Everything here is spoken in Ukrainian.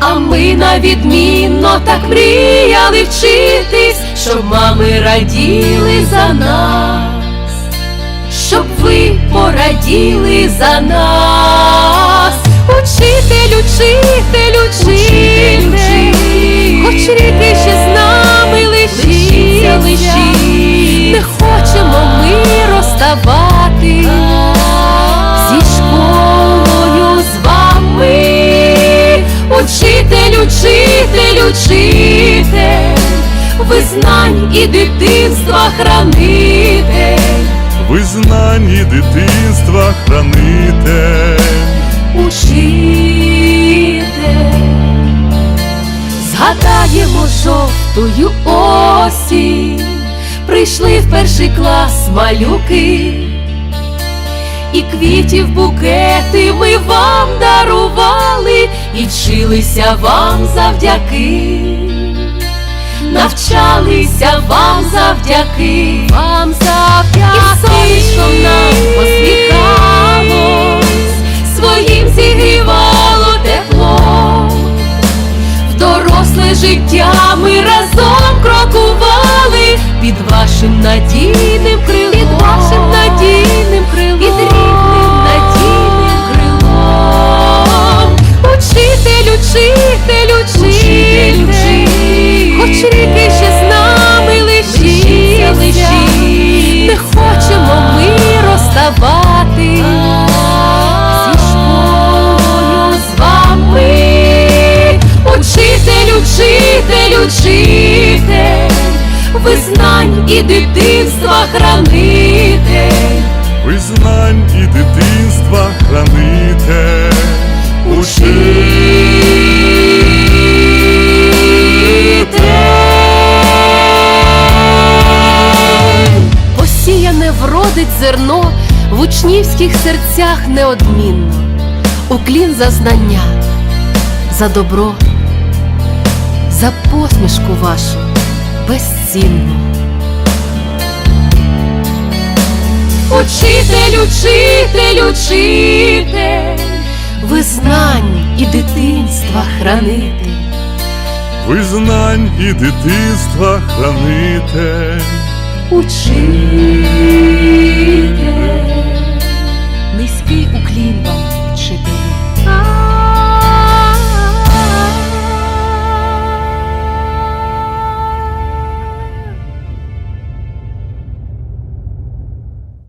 А ми на відмінно так мріяли вчитись, щоб мами раділи за нас, щоб ви пораділи за нас, учитель, учитель, Учитель, учитель, учитель, ви знань і дитинства хранитель. Ви знані дитинства храните, Учитель, згадаємо жовтую осінь, прийшли в перший клас малюки, і квітів букети ми вам дарували, і вчилися вам завдяки, навчалися вам завдяки, вам завдяки, і сонечко нам посміхалось, своїм зігрівало тепло. В доросле життя ми разом крокували під вашим надійним крилом, хоч ріки ще з нами лишіться, лишіть, не хочемо ми розставати. Зі школою з вами. Учитель, учитель, учитель, ви знань і дитинства хранитель. ви знань і дитинства храните, Посіяне зерно в учнівських серцях неодмінно. Уклін за знання, за добро, за посмішку вашу безцінну. Учитель, учитель, учитель, ви і дитинства хранитель. ви знань і дитинства храните, Учитель,